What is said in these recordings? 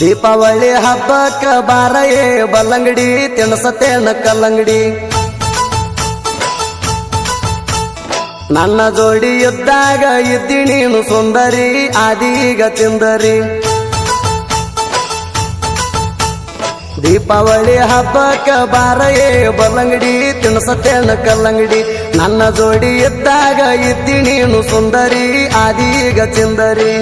ದೀಪಾವಳಿ ಹಬ್ಬಕ್ಕ ಬಾರಯೇ, ಬಲ್ಲಂಗಡಿ ತಿಣಸತೇನ ಕಲ್ಲಂಗಡಿ. ನನ್ನ ಜೋಡಿ ಇದ್ದಾಗ ಇದ್ದಿ ನೀನು ಸುಂದರಿ ಆದೀಗ ತಿಂದರಿ. ದೀಪಾವಳಿ ಹಬ್ಬಕ್ಕ ಬಾರಯೇ, ಬಲ್ಲಂಗಡಿ ತಿಣಸತೇನ ಕಲ್ಲಂಗಡಿ. ನನ್ನ ಜೋಡಿ ಇದ್ದಾಗ ಇದ್ದಿ ನೀನು ಸುಂದರಿ ಆದೀಗ ತಿಂದರಿ.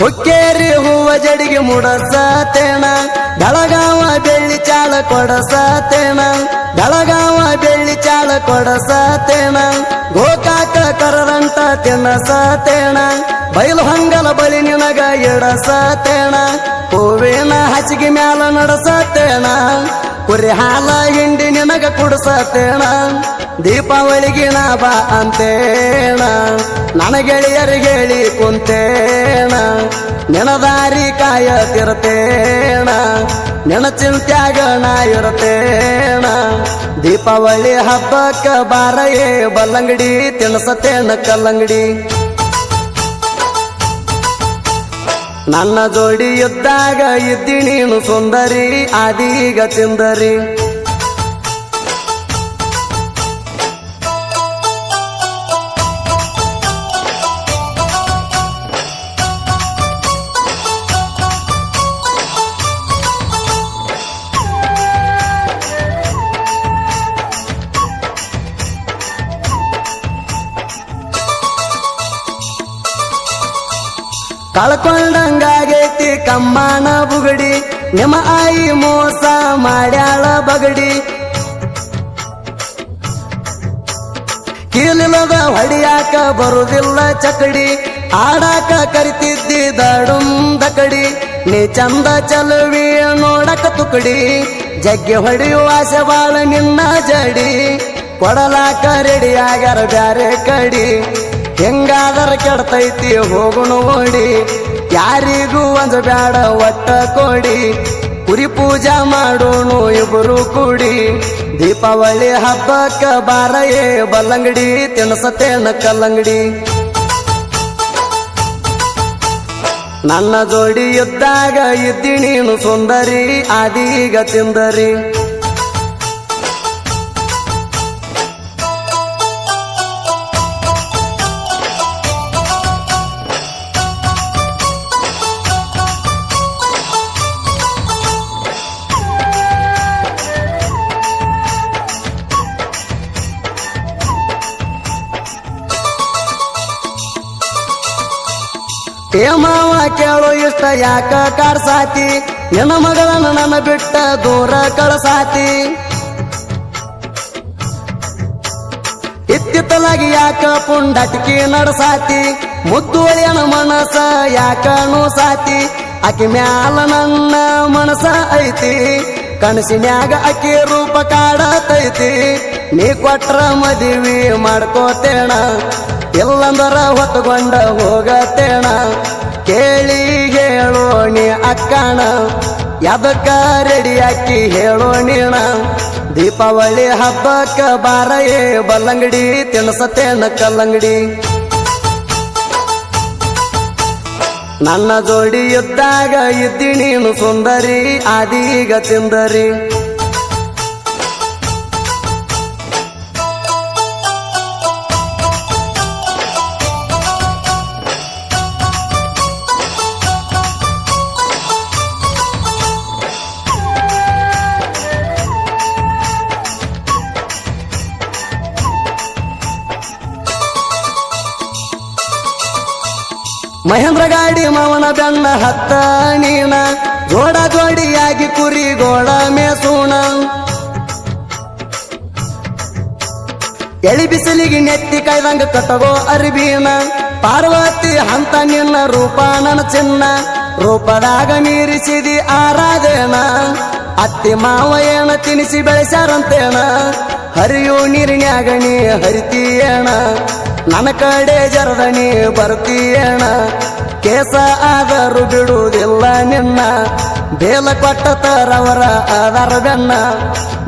ಹುಕ್ಕೇರಿ ಹೂವ ಜಡಿಗೆ ಮುಡಸತೇಣ ಬೆಳಗಾವ ಬೆಳ್ಳಿ ಚಾಳ ಕೊಡಸತೇಣ ಬೆಳಗಾವ ಬೆಳ್ಳಿ ಚಾಳ ಕೊಡಸತೇಣ ಗೋಕಾಕ ಕರರಂಟ ತಿನ್ನಸತೇಣ ಬಯಲು ಹಂಗಲ ಬಳಿ ನಿನಗ ಇಡಸತೇಣ ಹೂವಿನ ಹಸಿಗೆ ಮ್ಯಾಲ ನಡಸತೇಣ ಕುರಿ ಹಾಲ ಹಿಂಡಿ ನಿನಗ ಕುಡಸತೇಣ ದೀಪಾವಳಿಗೆ ನಾ ಬಾ ಅಂತೇಣ. ನನ್ನ ಗೆಳೆಯರಿಗೆ ಹೇಳಿ ಕುಂತೇಣ. ನೆನದಾರಿ ಕಾಯತಿರ್ತೇಣ ನೆನ ಚಿಂತ್ಯಾಗ ನಾ ಇರತೇಣ. ದೀಪಾವಳಿ ಹಬ್ಬಕ್ಕ ಬಾರಯೇ ಬಲ್ಲಂಗಡಿ ತಿನ್ನಸತೇಣ ಕಲ್ಲಂಗಡಿ. ನನ್ನ ಜೋಡಿ ಇದ್ದಾಗ ಇದ್ದಿ ನೀನು ಸುಂದರಿ, ಆದೀಗ ಚಿಂದರಿ. ಕಳ್ಕೊಂಡಂಗಾಗೈತಿ ಕಮ್ಮನ ಬುಗಡಿ. ನಿಮ್ಮ ಆಯಿ ಮೋಸ ಮಾಡ್ಯಾಳ ಬಗಡಿ. ಕೀಲಿಲ್ಲದ ಹೊಡಿಯಾಕ ಬರುದಿಲ್ಲ ಚಕಡಿ. ಆಡಾಕ ಕರಿತಿದ್ದಿ ದಡುಂ ದಕಡಿ. ನೀ ಚಂದ ಚಲುವಿ ನೋಡಕ ತುಕಡಿ. ಜಗ್ಗೆ ಹೊಡೆಯುವ ಆಸೆ ನಿನ್ನ ಜಡಿ. ಕೊಡಲಾಕ ರೆಡಿ ಆಗ್ಯಾರ ಬ್ಯಾರೆ ಕಡಿ. ಹೆಂಗಾದರ ಕೆಡ್ತೈತಿ ಹೋಗುಣ ಓಡಿ. ಯಾರಿಗೂ ಒಂದು ಬ್ಯಾಡ ಒಟ್ಟ ಕೊಡಿ. ಕುರಿ ಪೂಜಾ ಮಾಡೋಣ ಇಬ್ಬರು ಕೂಡಿ. ದೀಪಾವಳಿ ಹಬ್ಬಕ್ಕ ಬಾರಯೇ ಬಲ್ಲಂಗಡಿ, ತಿನ್ಸತೇನ ಕಲ್ಲಂಗಡಿ. ನನ್ನ ಜೋಡಿ ಇದ್ದಾಗ ಇದ್ದಿ ನೀನು ಸುಂದರಿ, ಆದೀಗ ತಿಂದರಿ. ಏ ಮಾವ ಕೇಳು ಇಷ್ಟ ಯಾಕ ಕಾಡ್ಸಾತಿ? ನಿನ್ನ ಮಗಳನ್ನ ನನ್ನ ಬಿಟ್ಟ ದೂರ ಕಳಸಾತಿ? ಇತ್ತಿತ್ತಲಾಗಿ ಯಾಕ ಪುಂಡಟಿಕಿ ನಡಸಾತಿ? ಮುದ್ದು ಒಳಿಯನ ಮನಸ ಯಾಕ ಸಾತಿ ಅಕಿ ಮ್ಯಾಲ ನನ್ನ ಮನಸ ಐತಿ. ಕನಸಿನ್ಯಾಗ ಅಕ್ಕಿ ರೂಪ ಕಾಡತೈತಿ. ನೀ ಕೊಟ್ರ ಮದುವೆ ಮಾಡ್ಕೋತೇಣ ಇಲ್ಲಂದರ ಹೊತ್ತುಕೊಂಡ ಹೋಗತ್ತೇಣ ಕೇಳಿ ಹೇಳೋಣಿ ಅಕ್ಕಣ. ಎದಕ್ಕ ರೆಡಿ ಅಕ್ಕಿ ಹೇಳೋಣಿಣ ದೀಪಾವಳಿ ಹಬ್ಬಕ್ಕ ಬಾರಯೇ, ಬಲ್ಲಂಗಡಿ ತಿಣಸತೇನ ಕಲ್ಲಂಗಡಿ. ನನ್ನ ಜೋಡಿ ಇದ್ದಾಗ ಇದ್ದಿ ನೀನು ಸುಂದರಿ, ಆದೀಗ ತಿಂದರಿ. ಮಹೇಂದ್ರ ಗಾಡಿ ಮವನ ಬೆನ್ನ ಹತ್ತ ನೀನ ಜೋಡ ಜೋಡಿಯಾಗಿ ಕುರಿ ಗೋಳ ಮೇಸೂಣ. ಎಳಿ ಬಿಸಿಲಿಗೆ ನೆತ್ತಿ ಕೈದಂಗ ಕಟ್ಟಗೋ ಅರಿಬೀನ ಪಾರ್ವತಿ ಹಂತ ನಿನ್ನ ರೂಪ ನನ್ನ ಚಿನ್ನ. ರೂಪದಾಗ ಮೀರಿಸಿದಿ ಆರಾಧೇನ. ಅತ್ತಿ ಮಾವ ಏನ ತಿನಿಸಿ ಬೆಳೆಸ್ಯಾರಂತೇನ. ಹರಿಯೋ ನೀರಿನ್ಯಾಗ ನೀ ಹರಿತೀಯೇಣ ನನ್ನ ಕಡೆ ಜರದಣಿ ಬರ್ತೀಯಣ ಕೇಸ ಆದರೂ ಬಿಡುವುದಿಲ್ಲ ನಿನ್ನ. ಬೇಲ ಕೊಟ್ಟ ತರವರ ಆಧಾರ ಬೆನ್ನ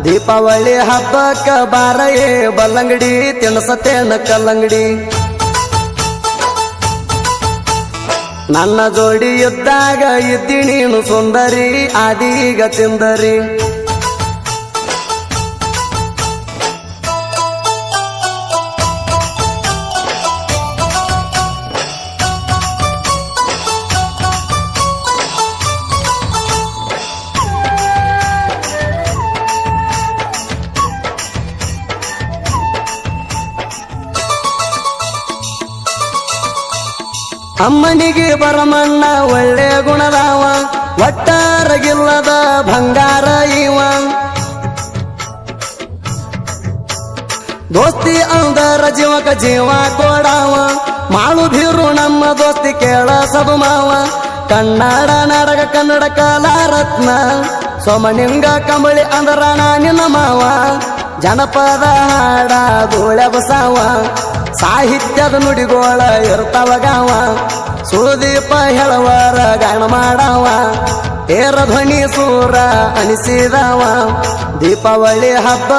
ದೀಪಾವಳಿ ಹಬ್ಬಕ್ಕ ಬಾರಯೇ, ಬಲ್ಲಂಗಡಿ ತಿನ್ಸತೇನ ಕಲ್ಲಂಗಡಿ. ನನ್ನ ಜೋಡಿ ಇದ್ದಾಗ ಇದ್ದಿ ನೀನು ಸುಂದರಿ, ಆದೀಗ ಚಿಂದರಿ ಅಮ್ಮನಿಗೆ ಬರಮಣ್ಣ ಒಳ್ಳೆ ಗುಣದಾವ, ಒಟ್ಟಾರಗಿಲ್ಲದ ಬಂಗಾರ ಇವ. ದೋಸ್ತಿ ಅಂದರ ಜೀವಕ ಜೀವ ಕೊಡಾವ ಮಾಳು ಬೀರು ನಮ್ಮ ದೋಸ್ತಿ ಕೇಳ ಸದು ಮಾವ. ಕನ್ನಡ ನಾಡಕ ಕನ್ನಡ ಕಲಾರತ್ನ ಸೋಮನಿಂಗ ಕಂಬಳಿ ಅಂದರ ನಿನ್ನ ಮಾವ. ಜನಪದ ಹಾಡ ಧೂಳ ಬಸಾವ ಸಾಹಿತ್ಯದ ನುಡಿಗೋಳ ಇರ್ತಾವ ಗಾವ. ಸುದೀಪ ಹೇಳುವರ ಗಾಯನ ಮಾಡವ. ಏರ ಧ್ವನಿ ಸೂರ ಅನಿಸಿದವ. ದೀಪಾವಳಿ ಹಬ್ಬ